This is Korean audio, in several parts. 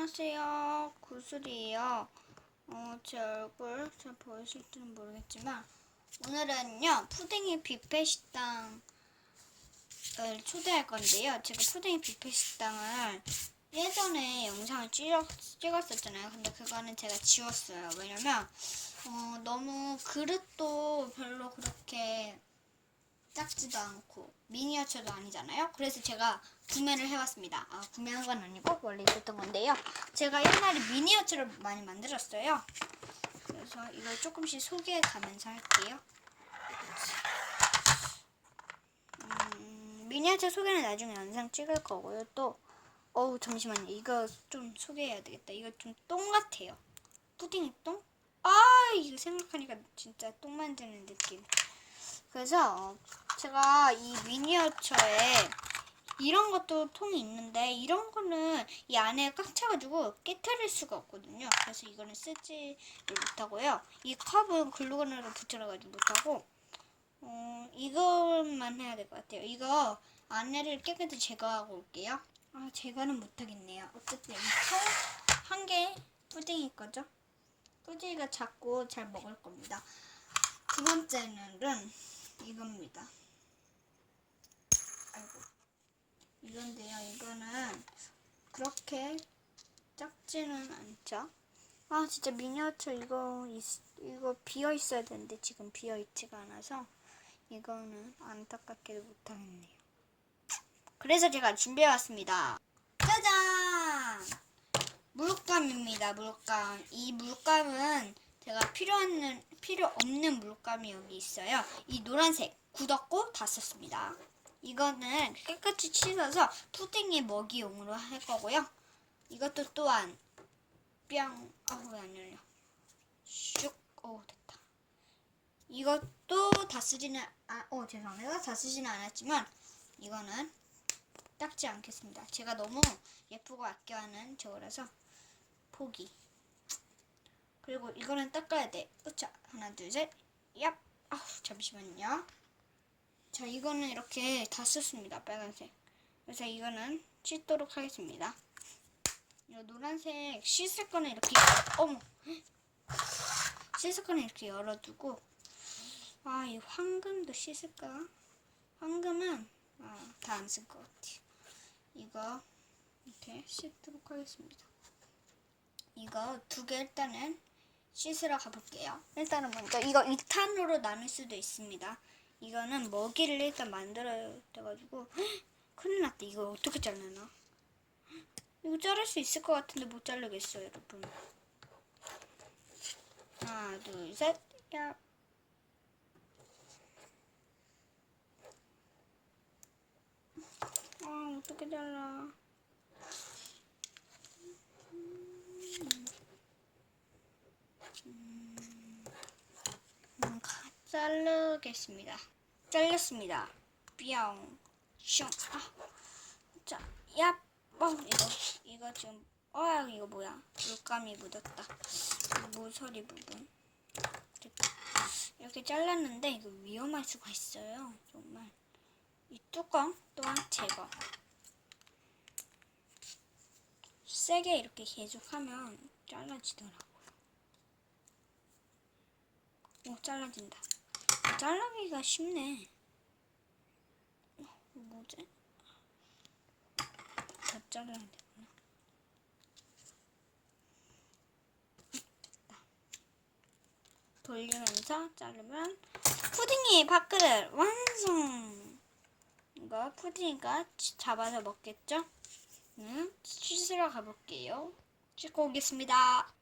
안녕하세요. 구슬이에요. 어, 제 얼굴 잘 보이실지는 모르겠지만 오늘은요 푸딩이 뷔페 식당을 초대할 건데요. 제가 푸딩이 뷔페 식당을 예전에 영상을 찍었, 찍었었잖아요. 근데 그거는 제가 지웠어요. 왜냐면 어, 너무 그릇도 별로 그렇게 작지도 않고 미니어처도 아니잖아요. 그래서 제가 구매를 해왔습니다. 아, 구매한 건 아니고 원래 있었던 건데요. 제가 옛날에 미니어처를 많이 만들었어요. 그래서 이걸 조금씩 소개해 가면서 할게요. 음, 미니어처 소개는 나중에 영상 찍을 거고요. 또 어우 잠시만요. 이거 좀 소개해야 되겠다. 이거 좀 똥 같아요. 푸딩이 똥? 아 이거 생각하니까 진짜 똥 만드는 느낌. 그래서 어, 제가 이 미니어처에 이런 것도 통이 있는데 이런 거는 이 안에 꽉 차가지고 깨트릴 수가 없거든요. 그래서 이거는 쓰지를 못하고요. 이 컵은 글루건으로 붙여가지고 못하고 어, 이것만 해야 될 것 같아요. 이거 안에를 깨끗이 제거하고 올게요. 아 제거는 못하겠네요. 어쨌든 이컵한개 푸딩이 거죠. 푸딩이가 작고 잘 먹을 겁니다. 두 번째는 이겁니다. 아이고. 이건데요. 이거는 그렇게 작지는 않죠. 아 진짜 미니어처 이거 있- 이거 비어 있어야 되는데 지금 비어 있지가 않아서 이거는 안타깝게도 못하겠네요. 그래서 제가 준비해 왔습니다. 짜잔! 물감입니다. 물감. 이 물감은 제가 필요한 필요 없는 물감이 여기 있어요. 이 노란색 굳었고 다 썼습니다. 이거는 깨끗이 씻어서 푸딩에 먹이용으로 할 거고요. 이것도 또한 뿅. 아 왜 안 열려? 슉. 오 됐다. 이것도 다 쓰지는 아, 어 죄송해요. 다 쓰지는 않았지만 이거는 닦지 않겠습니다. 제가 너무 예쁘고 아껴하는 저거라서 포기. 그리고 이거는 닦아야 돼. 으차 하나 둘 셋. 얍. 아우 잠시만요. 자 이거는 이렇게 다 썼습니다. 빨간색. 그래서 이거는 씻도록 하겠습니다. 이 노란색 씻을 거는 이렇게 어머 씻을 거는 이렇게 열어두고 아 이 황금도 씻을까? 황금은 아, 다 안 쓸 것 같아요. 이거 이렇게 씻도록 하겠습니다. 이거 두 개 일단은 씻으러 가볼게요. 일단은 먼저 이거 2탄으로 나눌 수도 있습니다. 이거는 먹이를 일단 만들어야 돼가지고 헉, 큰일 났다. 이거 어떻게 자르나? 이거 자를 수 있을 것 같은데 못 자르겠어요, 여러분. 하나, 둘, 셋, 야. 아, 어떻게 잘라? 음, 가- 자르겠습니다. 잘렸습니다. 뿅, 슝. 아, 자, 야, 어, 이거, 이거 지금, 어, 이거 뭐야? 물감이 묻었다. 이 모서리 부분. 됐다. 이렇게 잘랐는데 이거 위험할 수가 있어요. 정말. 이 뚜껑 또한 제거. 세게 이렇게 계속하면 잘라지더라고요. 오, 잘라진다. 잘라기가 쉽네. 어, 뭐지? 더 잘라야 되구나. 됐다. 돌리면서 자르면 푸딩이 밥그릇 완성! 이거 푸딩이가 치- 잡아서 먹겠죠? 응? 씻으러 가볼게요. 씻고 오겠습니다.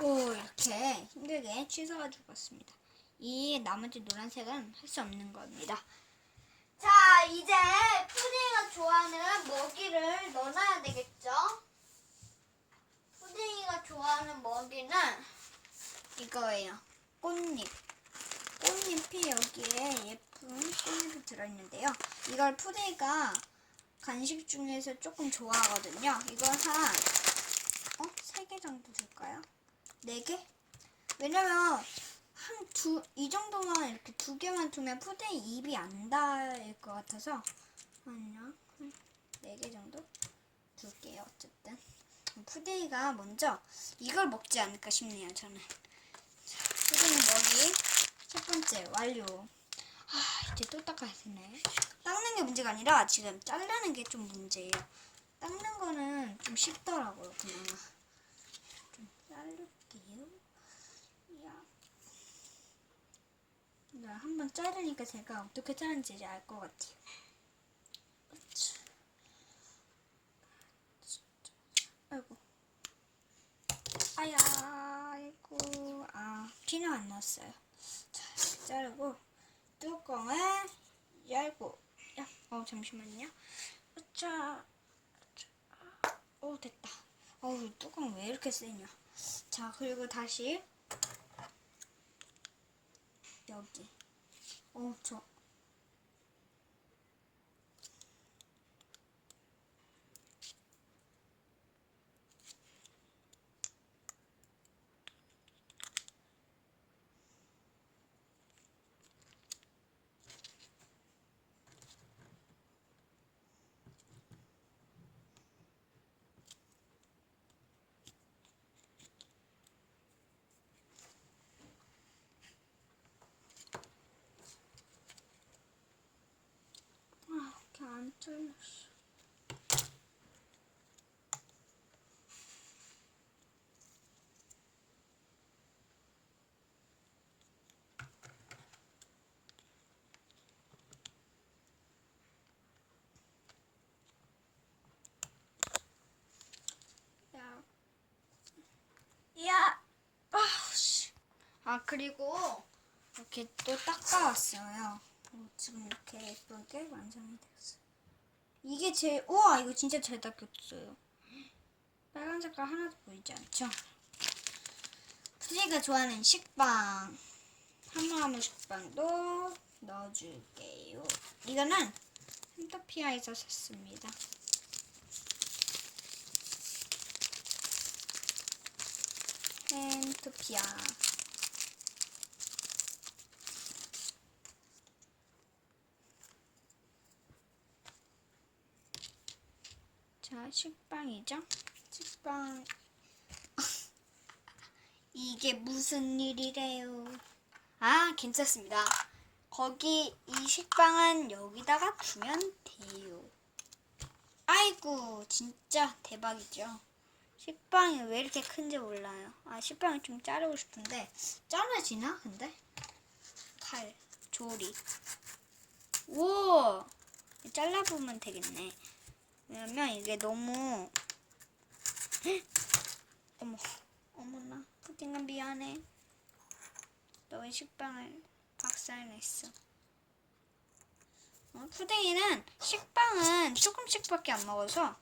오, 이렇게 힘들게 씻어가지고 왔습니다. 이 나머지 노란색은 할 수 없는 겁니다. 자, 이제 푸딩이가 좋아하는 먹이를 넣어놔야 되겠죠? 푸딩이가 좋아하는 먹이는 이거예요. 꽃잎. 꽃잎이 여기에 예쁜 꽃잎이 들어있는데요. 이걸 푸딩이가 간식 중에서 조금 좋아하거든요. 이거 한, 어? 세개 정도 줄까요? 네 개? 왜냐면 한 두 이 정도만 이렇게 두 개만 두면 푸딩 입이 안 닿을 것 같아서 한요 네개 정도 줄게요. 어쨌든 푸딩이가 먼저 이걸 먹지 않을까 싶네요, 저는. 자, 푸딩이 먹이 첫 번째 완료. 아, 이제 또 닦아야 되네. 닦는 게 문제가 아니라 지금 자르는 게 좀 문제예요. 닦는 거는 좀 쉽더라고요, 그나마. 좀 자를게요. 야. 나 한번 자르니까 제가 어떻게 자르는지 이제 알 것 같아요. 아이고. 아야, 아이고. 아, 피는 안 났어요. 자, 자르고, 뚜껑을 열고, 야, 어, 잠시만요. 으쌰. 오, 됐다. 어우, 뚜껑 왜 이렇게 세냐. 자, 그리고 다시, 여기. 어, 저, 아, 이렇게 안 잘렸어. 야, 야, 아, 씨. 아 그리고 이렇게 또 닦아왔어요. 어, 지금 이렇게 예쁘게 완성이 됐어요. 이게 제 우와 이거 진짜 잘 닦였어요. 빨간 색깔 하나도 보이지 않죠? 푸지가 좋아하는 식빵 하무하무 식빵도 넣어줄게요. 이거는 햄토피아에서 샀습니다. 햄토피아 자, 식빵이죠? 식빵. 이게 무슨 일이래요? 아, 괜찮습니다. 거기 이 식빵은 여기다가 두면 돼요. 아이고, 진짜 대박이죠. 식빵이 왜 이렇게 큰지 몰라요. 아, 식빵을 좀 자르고 싶은데 잘라지나? 근데 칼, 조리. 오, 잘라보면 되겠네. 왜냐면 이게 너무 헉! 어머 어머나 푸딩아 미안해. 너의 식빵을 박살냈어. 어, 푸딩이는 식빵은 조금씩밖에 안 먹어서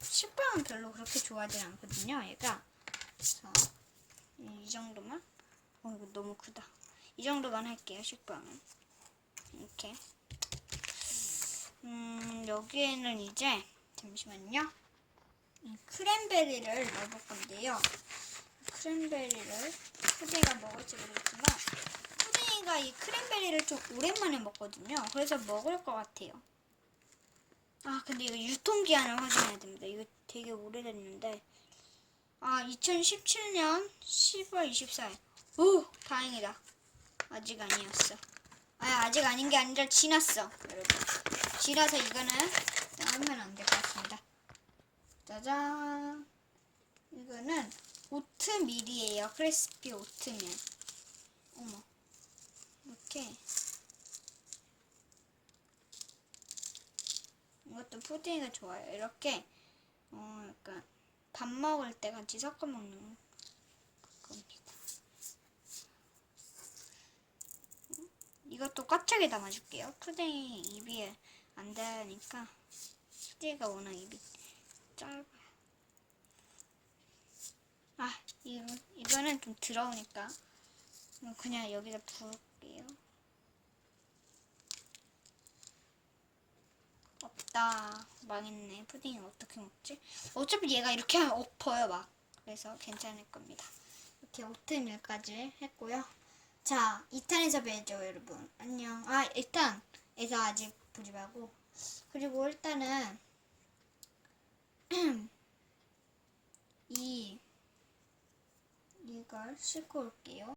식빵은 별로 그렇게 좋아하지 않거든요 얘가. 그래서 이 정도만? 어 이거 너무 크다. 이 정도만 할게요 식빵은. 이렇게. 음 여기에는 이제 잠시만요. 이 크랜베리를 넣어볼 건데요. 크랜베리를 푸딩이가 먹을지 모르겠지만 푸딩이가 이 크랜베리를 좀 오랜만에 먹거든요. 그래서 먹을 것 같아요. 아 근데 이거 유통기한을 확인해야 됩니다. 이거 되게 오래됐는데 아 2017년 10월 24일 오 다행이다. 아직 아니었어. 아 아직 아닌 게 아니라 지났어 여러분. 지나서 이거는 하면 안 될 것 같습니다. 짜잔. 이거는 오트밀이에요. 크리스피 오트밀. 어머. 이렇게. 이것도 푸딩이가 좋아요. 이렇게 어 약간 밥 먹을 때 같이 섞어 먹는 겁니다. 이것도 꽉차게 담아줄게요. 푸딩이 입이 안 닿으니까 푸딩이가 워낙 입이 짧아요. 아, 이거, 이거는 좀 더러우니까 이거 그냥 여기다 부을게요. 없다. 망했네. 푸딩이 어떻게 먹지? 어차피 얘가 이렇게 하면 엎어요, 막. 그래서 괜찮을 겁니다. 이렇게 오트밀까지 했고요. 자, 2탄에서 뵈죠, 여러분. 안녕. 아, 일단, 에서 아직 보지 말고. 그리고 일단은, 이 이걸 싣고 올게요.